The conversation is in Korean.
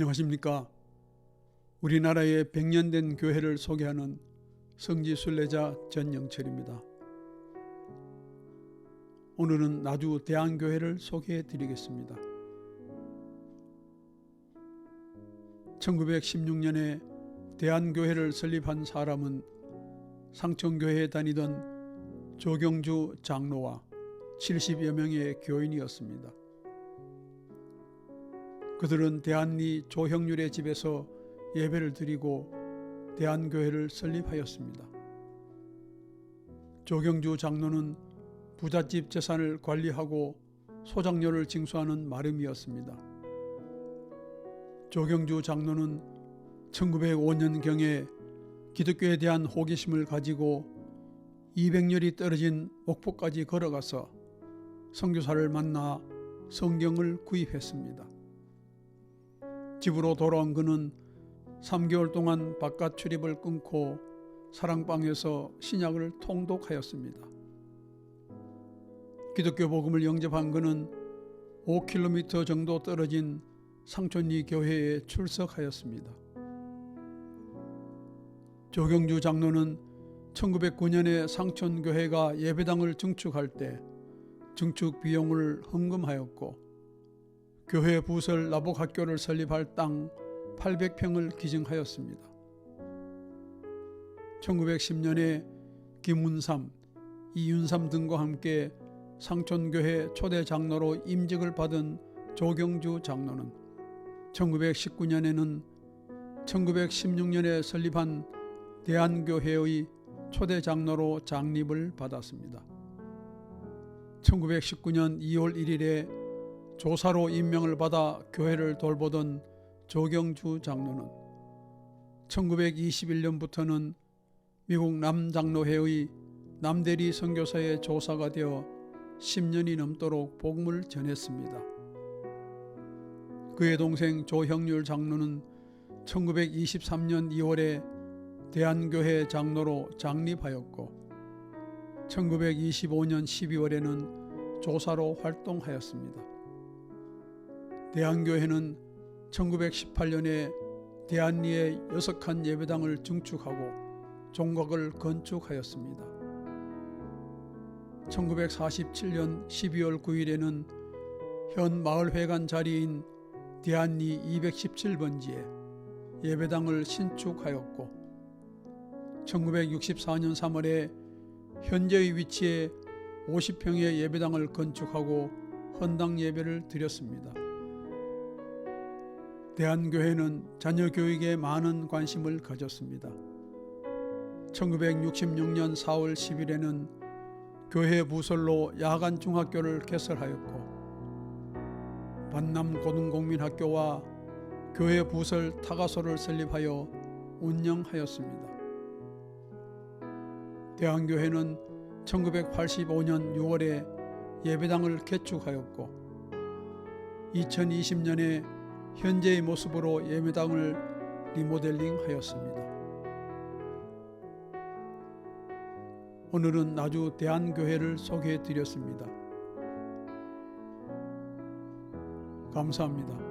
안녕하십니까. 우리나라의 100년 된 교회를 소개하는 성지 순례자 전영철입니다. 오늘은 나주 대한교회를 소개해 드리겠습니다. 1916년에 대한교회를 설립한 사람은 상천교회에 다니던 조경주 장로와 70여 명의 교인이었습니다. 그들은 대한리 조형률의 집에서 예배를 드리고 대한교회를 설립하였습니다. 조경주 장로는 부잣집 재산을 관리하고 소장료를 징수하는 마름이었습니다. 조경주 장로는 1905년경에 기독교에 대한 호기심을 가지고 200열이 떨어진 옥포까지 걸어가서 선교사를 만나 성경을 구입했습니다. 집으로 돌아온 그는 3개월 동안 바깥 출입을 끊고 사랑방에서 신약을 통독하였습니다. 기독교 복음을 영접한 그는 5km 정도 떨어진 상촌리 교회에 출석하였습니다. 조경주 장로는 1909년에 상촌교회가 예배당을 증축할 때 증축 비용을 헌금하였고 교회 부설 나복학교를 설립할 땅 800평을 기증하였습니다. 1910년에 김운삼, 이윤삼 등과 함께 상촌교회 초대 장로로 임직을 받은 조경주 장로는 1919년에는 1916년에 설립한 대한교회의 초대 장로로 장립을 받았습니다. 1919년 2월 1일에 조사로 임명을 받아 교회를 돌보던 조경주 장로는 1921년부터는 미국 남장로회의 남대리 선교사의 조사가 되어 10년이 넘도록 복음을 전했습니다. 그의 동생 조형률 장로는 1923년 2월에 대한교회 장로로 장립하였고 1925년 12월에는 조사로 활동하였습니다. 대한교회는 1918년에 대한리에 여섯 칸 예배당을 증축하고 종각을 건축하였습니다. 1947년 12월 9일에는 현 마을회관 자리인 대한리 217번지에 예배당을 신축하였고 1964년 3월에 현재의 위치에 50평의 예배당을 건축하고 헌당 예배를 드렸습니다. 대한교회는 자녀 교육에 많은 관심을 가졌습니다. 1966년 4월 10일에는 교회 부설로 야간 중학교를 개설하였고 반남 고등공민학교와 교회 부설 타가소를 설립하여 운영하였습니다. 대한교회는 1985년 6월에 예배당을 개축하였고 2020년에 현재의 모습으로 예배당을 리모델링하였습니다. 오늘은 나주 대한교회를 소개해 드렸습니다. 감사합니다.